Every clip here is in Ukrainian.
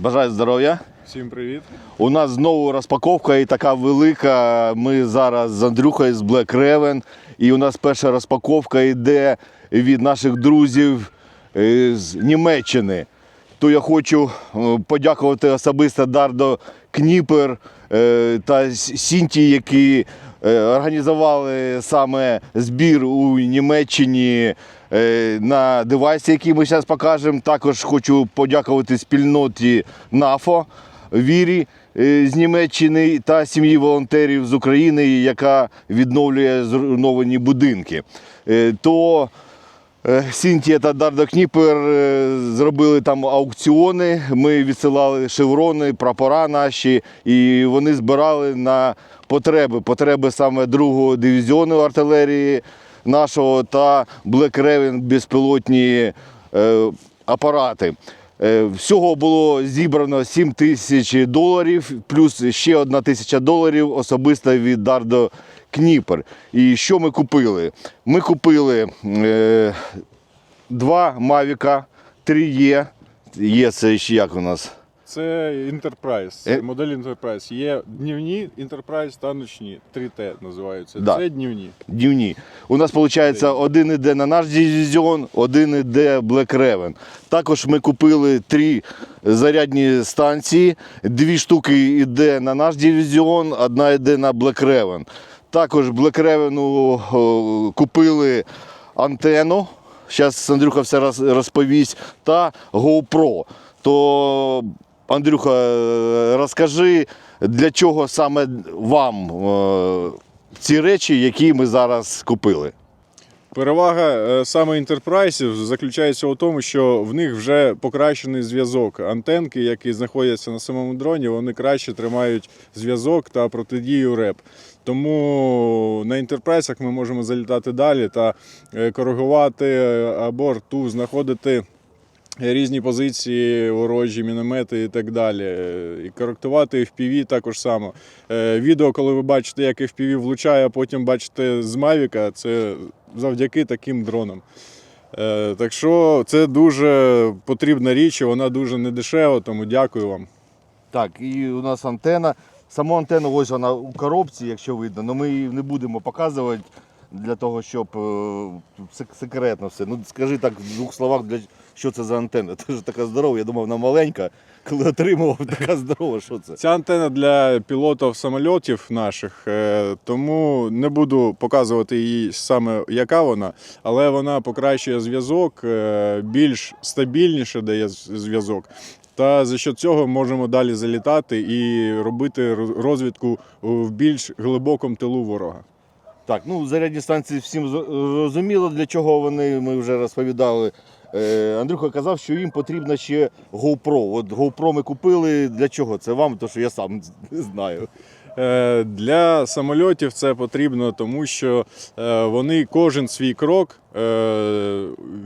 Бажаю здоров'я. Всім привіт. У нас знову розпаковка і така велика. Ми зараз з Андрюхою з Black Raven. І у нас перша розпаковка йде від наших друзів е, з Німеччини. То я хочу е, подякувати особисто Дардо Кніпер е, та Сінті, які організували саме збір у Німеччині е, на девайсі, які ми зараз покажемо. Також хочу подякувати спільноті НАФО. Вірі е, з Німеччини та сім'ї волонтерів з України, яка відновлює зруйновані будинки. Е, То е, Сінтія та Дарда Кніпер е, зробили там аукціони. Ми відсилали шеврони, прапора наші, і вони збирали на потреби. Потреби саме другого дивізіону артилерії нашого та Black Raven безпілотні е, апарати. Е, Всього було зібрано 7 тисяч доларів, плюс ще одна тисяча доларів особисто від Дардо Кніпер. І що ми купили? Ми купили е, два Мавіка 3Е. Є це ще як у нас? Це Enterprise, Е? модель Enterprise. Є днівні Enterprise та ночні. 3T називаються. Да. Це днівні. Днівні. У нас виходить один іде на наш дивізіон, один іде Black Raven. Також ми купили три зарядні станції. Дві штуки йде на наш дивізіон, одна йде на Black Raven. Також Raven купили антенну. Зараз Андрюха все розповість. Та GoPro. То, Андрюха, е, розкажи, для чого саме вам е, ці речі, які ми зараз купили. Перевага е, саме Enterprise заключається у тому, що в них вже покращений зв'язок. Антенки, які знаходяться на самому дроні, вони краще тримають зв'язок та протидію РЕП. Тому на інтерпрайсах ми можемо залітати далі та е, коригувати е, або рту, знаходити різні позиції, ворожі, міномети і так далі. Е, І коректувати FPV також само. Відео, коли ви бачите, як FPV влучає, а потім бачите з Mavic, це завдяки таким дронам. Так що це дуже потрібна річ, і вона дуже недешева, тому дякую вам. Так, і у нас антена. Саму антенну, ось вона у коробці, якщо видно, але ми її не будемо показувати для того, щоб е, секретно все. Ну скажи так в двох словах, для що це за антенна. Це ж така здорова, я думав, вона маленька. Коли отримував, така здорова, що це? Ця антенна для пілотів самольотів наших, е, тому не буду показувати її саме яка вона, але вона покращує зв'язок, е, більш стабільніше дає зв'язок. Та за що цього можемо далі залітати і робити розвідку в більш глибокому тилу ворога. Так, ну зарядні станції всім зрозуміло, для чого вони, ми вже розповідали. Е, Андрюха казав, що їм потрібно ще GoPro. От GoPro ми купили. Для чого? Це вам, тому що я сам знаю. Е, Для самольотів це потрібно, тому що е, вони кожен свій крок е,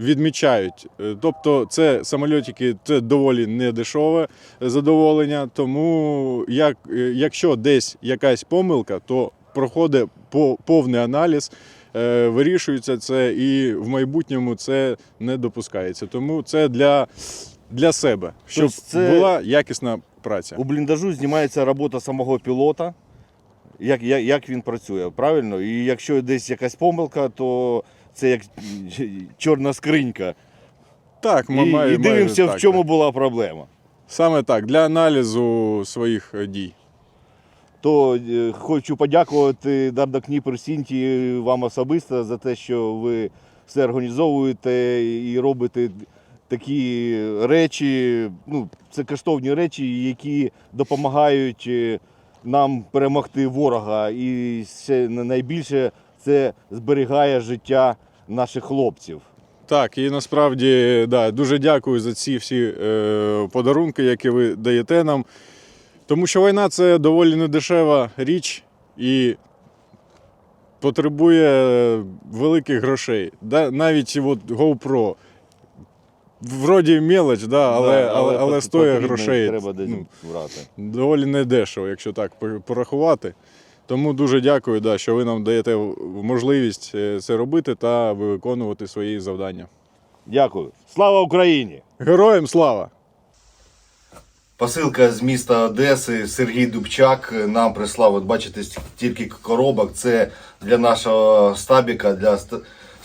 відмічають. Тобто, це самольотики це доволі недешеве задоволення. Тому як, якщо десь якась помилка, то проходить по- повний аналіз. Вирішується це і в майбутньому це не допускається. Тому це для, для себе, щоб Тобто це- була якісна праця. У бліндажу знімається робота самого пілота, як, як, як він працює, правильно? І якщо десь якась помилка, то це як чорна скринька. Так, І, має- і дивимося, майже в так, чому так. була проблема. Саме так, для аналізу своїх е, дій. То е, хочу подякувати Дарда Кніпер Сінті вам особисто за те, що ви все організовуєте і робите такі речі. Ну, це коштовні речі, які допомагають е, нам перемогти ворога. І ще найбільше це зберігає життя наших хлопців. Так, і насправді да, дуже дякую за ці всі е, подарунки, які ви даєте нам. Тому що війна це доволі недешева річ і потребує великих грошей. Да, навіть от GoPro. Вроді мелоч, да, але, Да, але, але, пот- стоїть потрібно, грошей. Треба десь ну, брати. доволі недешево, якщо так по- порахувати. Тому дуже дякую, да, що ви нам даєте можливість е, це робити та виконувати свої завдання. Дякую. Слава Україні! Героям слава! Посилка з міста Одеси Сергій Дубчак нам прислав. От бачите, тільки коробок. Це для нашого стабіка, для ст-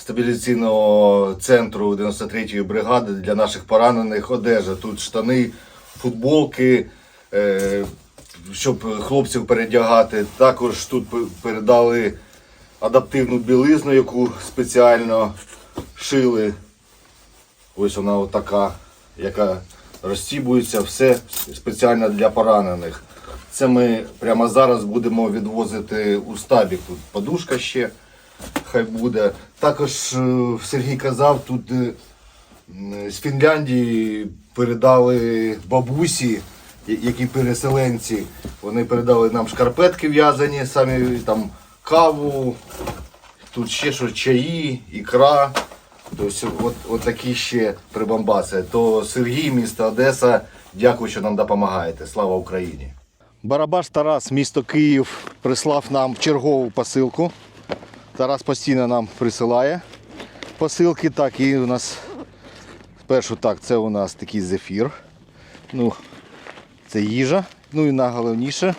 стабілізаційного центру 93-ї бригади, для наших поранених одежа. Тут штани, футболки, е, щоб хлопців передягати. Також тут передали адаптивну білизну, яку спеціально шили. Ось вона отака, яка розстібується, все спеціально для поранених. Це ми прямо зараз будемо відвозити у стабік. Тут подушка ще хай буде. Також е, Сергій казав, тут е, з Фінляндії передали бабусі, які переселенці. Вони передали нам шкарпетки в'язані, самі там каву, тут ще що чаї, ікра. Тобто, от, от такі ще прибамбаси. То Сергій, місто Одеса, дякую, що нам допомагаєте. Слава Україні! Барабаш Тарас, місто Київ, прислав нам чергову посилку. Тарас постійно нам присилає посилки. Так, і у нас спершу так, це у нас такий зефір. Ну, це їжа. Ну і найголовніше,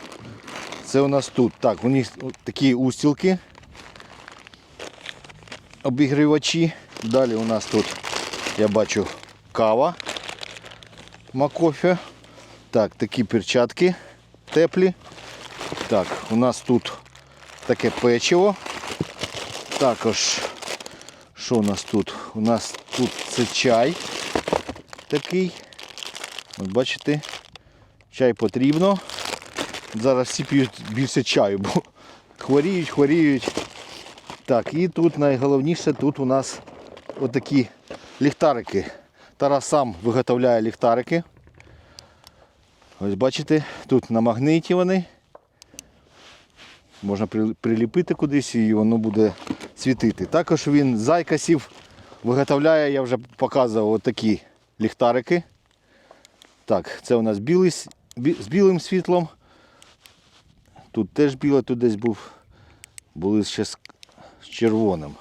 це у нас тут. Так, у них такі устілки обігрівачі. Далі у нас тут, я бачу, кава, макофе. Так, такі перчатки теплі. Так, у нас тут таке печиво. Також, що у нас тут? У нас тут це чай такий. От бачите, чай потрібно. Зараз всі п'ють більше чаю, бо хворіють, хворіють. Так, і тут найголовніше, тут у нас отакі ліхтарики. Тарас сам виготовляє ліхтарики. Ось бачите, тут на магниті вони. Можна приліпити кудись і воно буде світити. Також він зайкасів виготовляє, я вже показував, отакі ліхтарики. Так, це у нас білий, бі- з білим світлом. Тут теж біле, тут десь був. Були ще з з червоним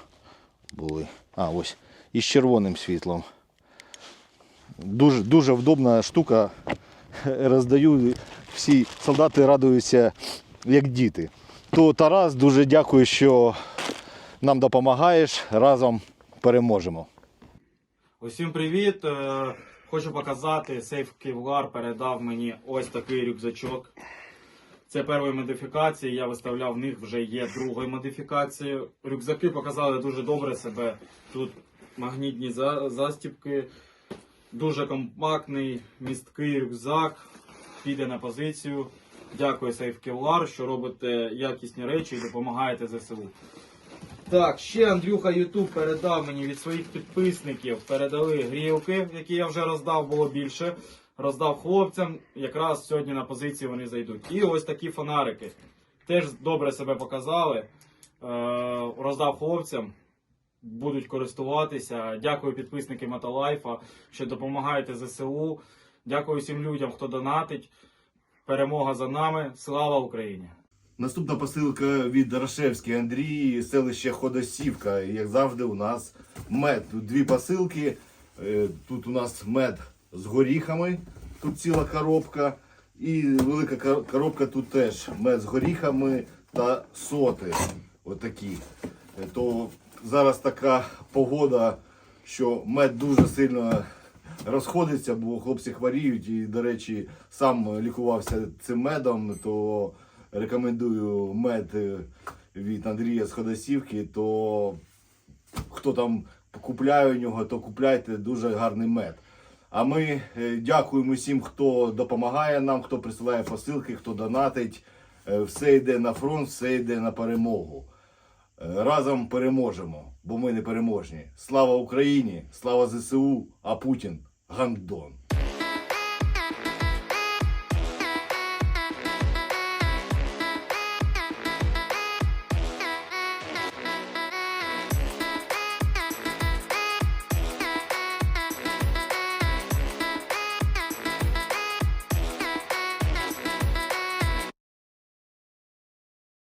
були. А, ось. І з червоним світлом. Дуже, дуже вдобна штука. Роздаю. Всі солдати радуються, як діти. То Тарас, дуже дякую, що нам допомагаєш. Разом переможемо. Усім привіт! Е, Хочу показати, сейф Кевлар передав мені ось такий рюкзачок. Це першої модифікації, я виставляв в них вже є другої модифікації. Рюкзаки показали дуже добре себе. Тут магнітні за- застібки, дуже компактний, місткий рюкзак, піде на позицію. Дякую Сейф Кевлар, що робите якісні речі і допомагаєте ЗСУ. Так, ще Андрюха Ютуб передав мені від своїх підписників. Передали грілки, які я вже роздав, було більше. Роздав хлопцям. Якраз сьогодні на позиції вони зайдуть. І ось такі фонарики. Теж добре себе показали. Е, роздав хлопцям. Будуть користуватися. Дякую підписники Металайфа, що допомагаєте ЗСУ. Дякую всім людям, хто донатить. Перемога за нами. Слава Україні! Наступна посилка від Рашевський Андрій, селище Ходосівка. Як завжди, у нас мед. Тут дві посилки. Е, Тут у нас мед з горіхами, тут ціла коробка. І велика коробка тут теж мед з горіхами та соти. Отакі. Е, То зараз така погода, що мед дуже сильно розходиться, бо хлопці хворіють. І, до речі, сам лікувався цим медом, то рекомендую мед е, від Андрія з Ходосівки, то хто там купляє у нього, то купляйте дуже гарний мед. А ми е, дякуємо всім, хто допомагає нам, хто присилає посилки, хто донатить. Е, Все йде на фронт, все йде на перемогу. Разом переможемо, бо ми не переможні. Слава Україні, слава ЗСУ, а Путін гандон.